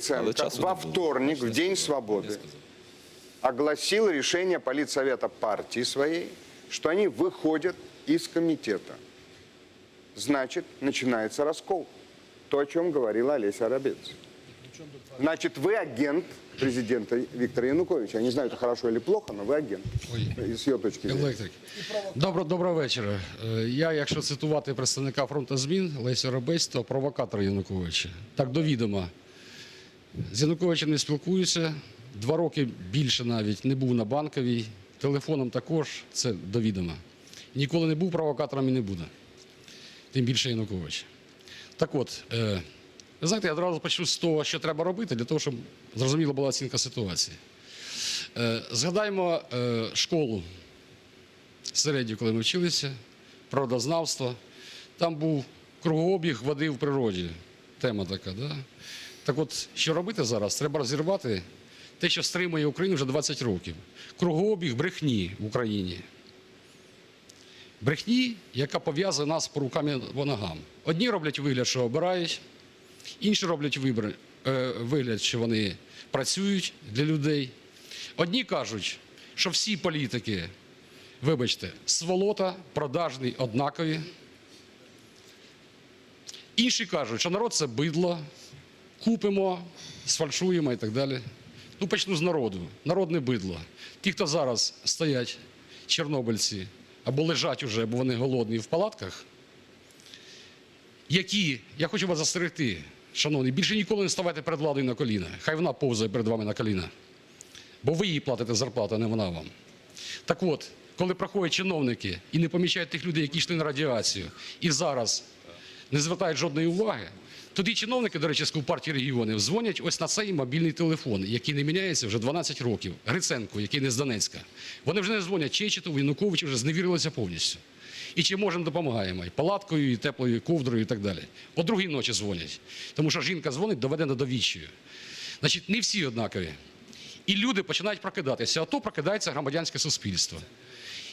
Ценко часу во не було. вторник, в День Свободы, огласил решение политсовета партии своей, что они выходят из комитета. Значит, начинается раскол. То, о чем говорила Олеся Арабец. Значит, вы агент президента Виктора Януковича. Я не знаю, это хорошо или плохо, но вы агент. С ее точки зрения. Електрик. Добро, доброго вечора. Е, Я, якщо цитувати представника фронту змін Леся Робець, то провокатор Януковича. Так до відома. З Януковичем не спілкуюся. Два роки більше навіть не був на банковій. Телефоном також це до відома. Ніколи не був провокатором і не буде. Тим більше Янукович. Так от, е, знаєте, я одразу почну з того, що треба робити, для того, щоб зрозуміла була оцінка ситуації. Е, Згадаймо е, школу середню, коли ми вчилися, природознавство. Там був кругообіг води в природі. Тема така. Да? Так от, що робити зараз? Треба розірвати те, що стримує Україну вже 20 років. Кругообіг брехні в Україні. Брехні, яка пов'язує нас по рукам по ногам. Одні роблять вигляд, що обирають, інші роблять вибір, е, вигляд, що вони працюють для людей. Одні кажуть, що всі політики, вибачте, сволота, продажні, однакові. Інші кажуть, що народ це бидло, купимо, сфальшуємо і так далі. Ну, почну з народу. Народ не бидло. Ті, хто зараз стоять, чорнобильці, або лежать уже, або вони голодні в палатках, які, я хочу вас застерегти, шановні, більше ніколи не ставайте перед владою на коліна. Хай вона повзає перед вами на коліна. Бо ви їй платите зарплату, а не вона вам. Так от, коли проходять чиновники і не помічають тих людей, які йшли на радіацію, і зараз не звертають жодної уваги, тоді чиновники, до речі, з партії регіонів дзвонять ось на цей мобільний телефон, який не міняється вже 12 років. Гриценко, який не з Донецька. Вони вже не дзвонять Чечетову, Януковичу, вже зневірилися повністю. І чи можемо допомагаємо? І палаткою, і теплою ковдрою, і так далі. О другій ночі дзвонять. Тому що жінка дзвонить, доведена до відчаю. Значить, не всі однакові. І люди починають прокидатися, а то прокидається громадянське суспільство.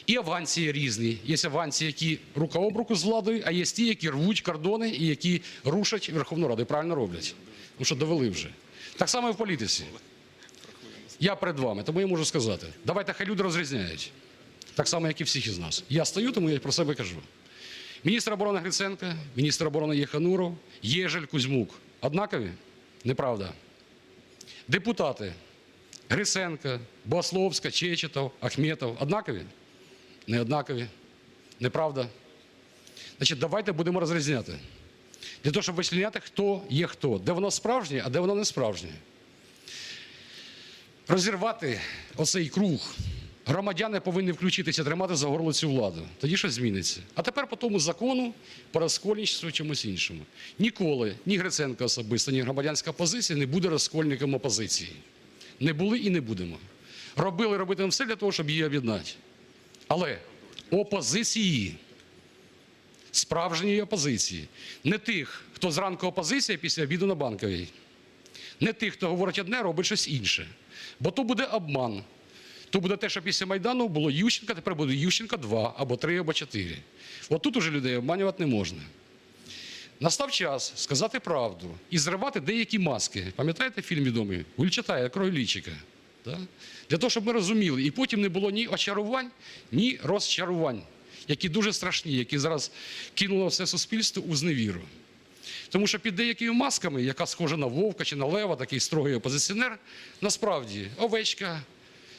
І авансії різні. Є авансії, які рука об руку з владою, а є ті, які рвуть кордони і які рушать Верховну Раду. І правильно роблять. Тому що довели вже. Так само і в політиці. Я перед вами, тому я можу сказати. Давайте хай люди розрізняють. Так само, як і всіх із нас. Я стою, тому я про себе кажу. Міністр оборони Гриценко, міністр оборони Єхануров, Єжель, Кузьмук. Однакові? Неправда. Депутати Гриценко, Бословська, Чечетов, Ахметов. Однакові? Не однакові. Неправда. Значить, давайте будемо розрізняти. Для того, щоб вичленяти, хто є хто, де воно справжнє, а де воно не справжнє. Розірвати оцей круг. Громадяни повинні включитися, тримати за горло цю владу. Тоді щось зміниться. А тепер по тому закону по розкольничеству чомусь іншому. Ніколи ні Гриценко особисто, ні громадянська позиція не буде розкольником опозиції. Не були і не будемо. Робили, робитимемо все для того, щоб її об'єднати. Але опозиції, справжньої опозиції, не тих, хто зранку опозиція після обіду на банковій, не тих, хто говорить одне, робить щось інше. Бо то буде обман. То буде те, що після Майдану було Ющенка, тепер буде Ющенка 2, або 3, або 4. От тут уже людей обманювати не можна. Настав час сказати правду і зривати деякі маски. Пам'ятаєте фільм відомий? Гульчатая, крой лічика. Да? Для того, щоб ми розуміли, і потім не було ні очарувань, ні розчарувань, які дуже страшні, які зараз кинуло все суспільство у зневіру. Тому що під деякими масками, яка схожа на вовка чи на лева, такий строгий опозиціонер, насправді овечка,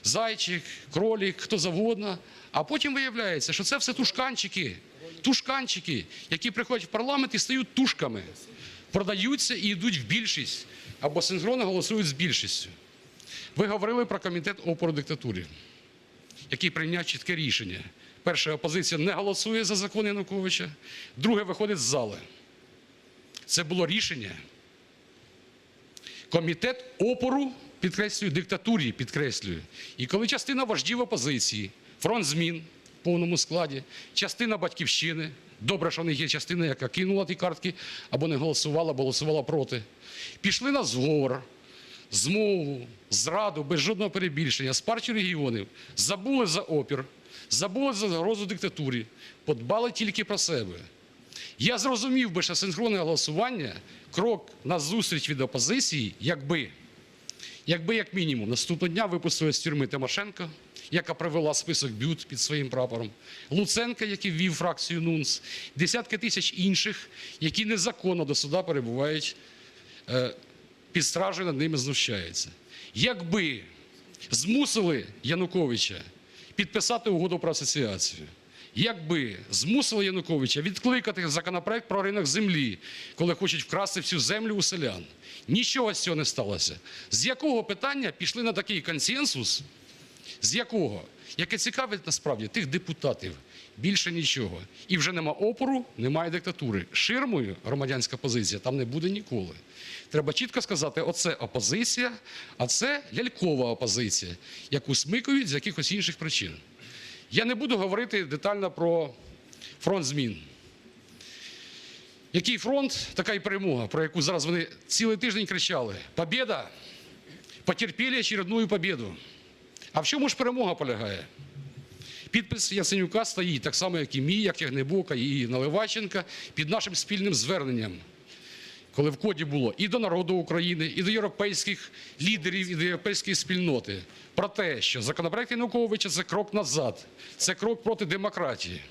зайчик, кролік, хто завгодно. А потім виявляється, що це все тушканчики, тушканчики, які приходять в парламент і стають тушками, продаються і йдуть в більшість або синхронно голосують з більшістю. Ви говорили про комітет опору диктатурі, який прийняв чітке рішення. Перша опозиція не голосує за закон Януковича, друге виходить з зали. Це було рішення. Комітет опору, підкреслюю, диктатурі, підкреслюю. І коли частина вождів опозиції, фронт змін в повному складі, частина батьківщини, добре, що в них є частина, яка кинула ті картки, або не голосувала, або голосувала проти, пішли на зговор, змову, зраду, без жодного перебільшення, з партії регіонів, забули за опір, забули за загрозу диктатурі, подбали тільки про себе. Я зрозумів би, що синхронне голосування крок на зустріч від опозиції, якби, якби як мінімум наступного дня випустили з тюрми Тимошенко, яка привела список бют під своїм прапором, Луценка, який ввів фракцію НУНС, десятки тисяч інших, які незаконно до суда перебувають е, під стражею над ними знущається. Якби змусили Януковича підписати угоду про асоціацію, якби змусили Януковича відкликати законопроект про ринок землі, коли хочуть вкрасти всю землю у селян, нічого з цього не сталося. З якого питання пішли на такий консенсус? З якого? Яке цікавить насправді тих депутатів. Більше нічого. І вже нема опору, немає диктатури. Ширмою громадянська позиція там не буде ніколи. Треба чітко сказати, оце опозиція, а це лялькова опозиція, яку смикають з якихось інших причин. Я не буду говорити детально про фронт змін. Який фронт, така і перемога, про яку зараз вони цілий тиждень кричали: Побєда! Потерпіли очередную победу. А в чому ж перемога полягає? Підпис Яценюка стоїть так само, як і мій, як Ягнебока і Наливаченка, під нашим спільним зверненням, коли в коді було і до народу України, і до європейських лідерів, і до європейської спільноти про те, що законопроект Януковича це крок назад, це крок проти демократії.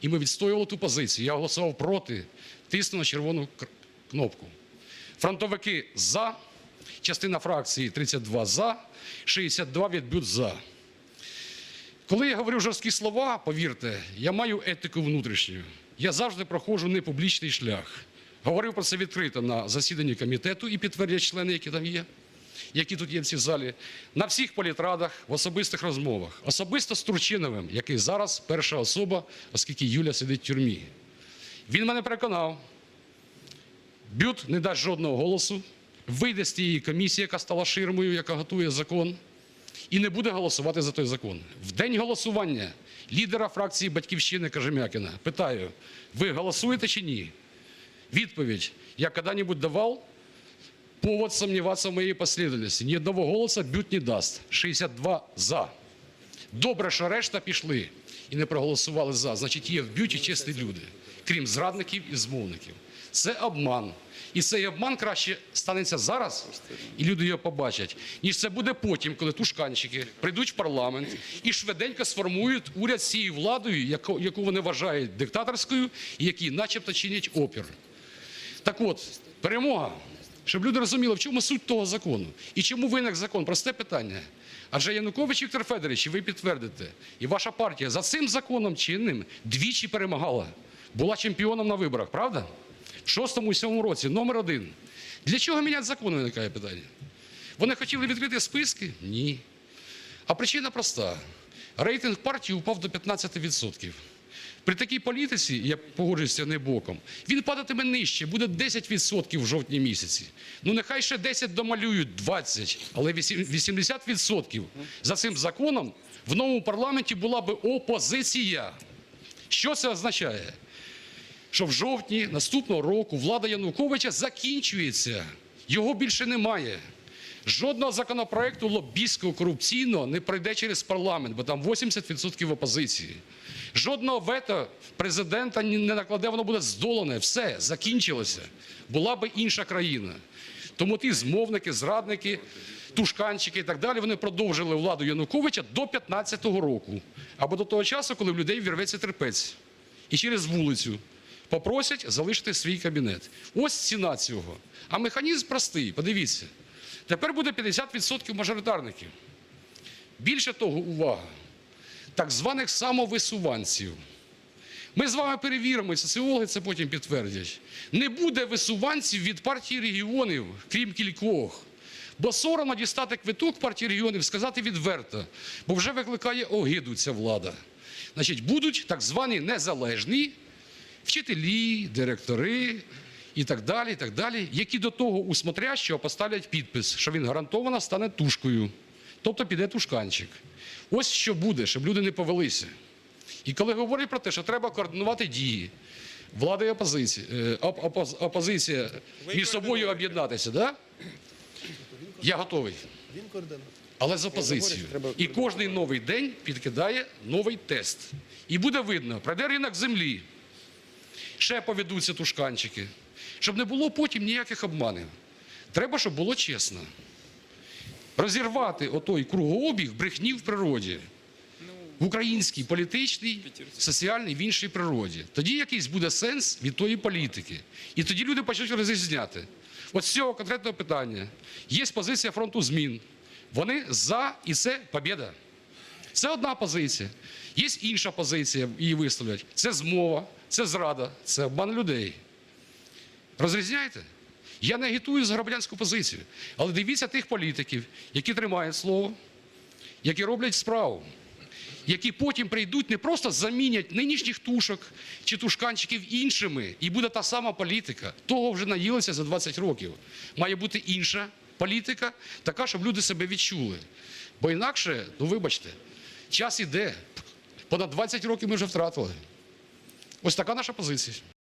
І ми відстоювали ту позицію. Я голосував проти, тисну на червону кнопку. Фронтовики за, частина фракції 32 за, 62 відб'ють за. Коли я говорю жорсткі слова, повірте, я маю етику внутрішню. Я завжди проходжу непублічний шлях. Говорив про це відкрито на засіданні комітету і підтвердять члени, які там є, які тут є в цій залі, на всіх політрадах, в особистих розмовах, особисто з Турчиновим, який зараз перша особа, оскільки Юля сидить в тюрмі. Він мене переконав, Бют не дасть жодного голосу, вийде з тієї комісії, яка стала ширмою, яка готує закон, і не буде голосувати за той закон. В день голосування лідера фракції Батьківщини Кажемякіна питаю: ви голосуєте чи ні? Відповідь: я коли-небудь давав повод сомневаться в моей последовательности. Ни одного голоса Бют не дасть. 62 за. Добре, що решта пішли і не проголосували за. Значить, є в бюті чесні люди, крім зрадників і змовників. Це обман. І цей обман краще станеться зараз, і люди його побачать, ніж це буде потім, коли тушканчики прийдуть в парламент і швиденько сформують уряд цією владою, яку, вони вважають диктаторською, і які начебто чинять опір. Так от, перемога, щоб люди розуміли, в чому суть того закону і чому виник закон. Просте питання. Адже Янукович Віктор Федорович, ви підтвердите, і ваша партія за цим законом чинним двічі перемагала. Була чемпіоном на виборах, правда? Шостому і сьомому році, номер один. Для чого міняти закон, виникає питання? Вони хотіли відкрити списки? Ні. А причина проста. Рейтинг партії упав до 15%. При такій політиці, я погоджуюся не боком, він падатиме нижче, буде 10% в жовтні місяці. Ну нехай ще 10 домалюють 20, але 80% за цим законом в новому парламенті була би опозиція. Що це означає? Що в жовтні наступного року влада Януковича закінчується, його більше немає. Жодного законопроекту лобістського корупційного не пройде через парламент, бо там 80% опозиції. Жодного вето президента не накладе, воно буде здолане. Все, закінчилося. Була би інша країна. Тому ті змовники, зрадники, тушканчики і так далі, вони продовжили владу Януковича до 15-го року. Або до того часу, коли в людей вірветься терпець. І через вулицю попросять залишити свій кабінет. Ось ціна цього. А механізм простий, подивіться. Тепер буде 50% мажоритарників. Більше того, увага, так званих самовисуванців. Ми з вами перевіримо, соціологи це потім підтвердять. Не буде висуванців від партії регіонів, крім кількох. Бо соромно дістати квиток партії регіонів, сказати відверто, бо вже викликає огиду ця влада. Значить, будуть так звані незалежні вчителі, директори і так далі, і так далі, які до того у смотрящого поставлять підпис, що він гарантовано стане тушкою, тобто піде тушканчик. Ось що буде, щоб люди не повелися. І коли говорять про те, що треба координувати дії, влада і опозиція, е, оп- опозиція між собою об'єднатися, да? я готовий. Але з опозицією. І кожний новий день підкидає новий тест. І буде видно, пройде ринок землі. Ще поведуться тушканчики, щоб не було потім ніяких обманів. Треба, щоб було чесно. Розірвати отой кругообіг брехні в природі. В українській політичній, соціальній, в іншій природі. Тоді якийсь буде сенс від тої політики. І тоді люди почнуть розрізняти. От з цього конкретного питання є позиція фронту змін. Вони за і це побєда. Це одна позиція. Є інша позиція, її висловлять. Це змова, це зрада, це обман людей. Розрізняєте? Я не агітую за громадянську позицію. Але дивіться тих політиків, які тримають слово, які роблять справу, які потім прийдуть, не просто замінять нинішніх тушок чи тушканчиків іншими, і буде та сама політика. Того вже наїлися за 20 років. Має бути інша політика, така, щоб люди себе відчули. Бо інакше, ну вибачте, час іде. Понад 20 років ми вже втратили. Ось така наша позиція.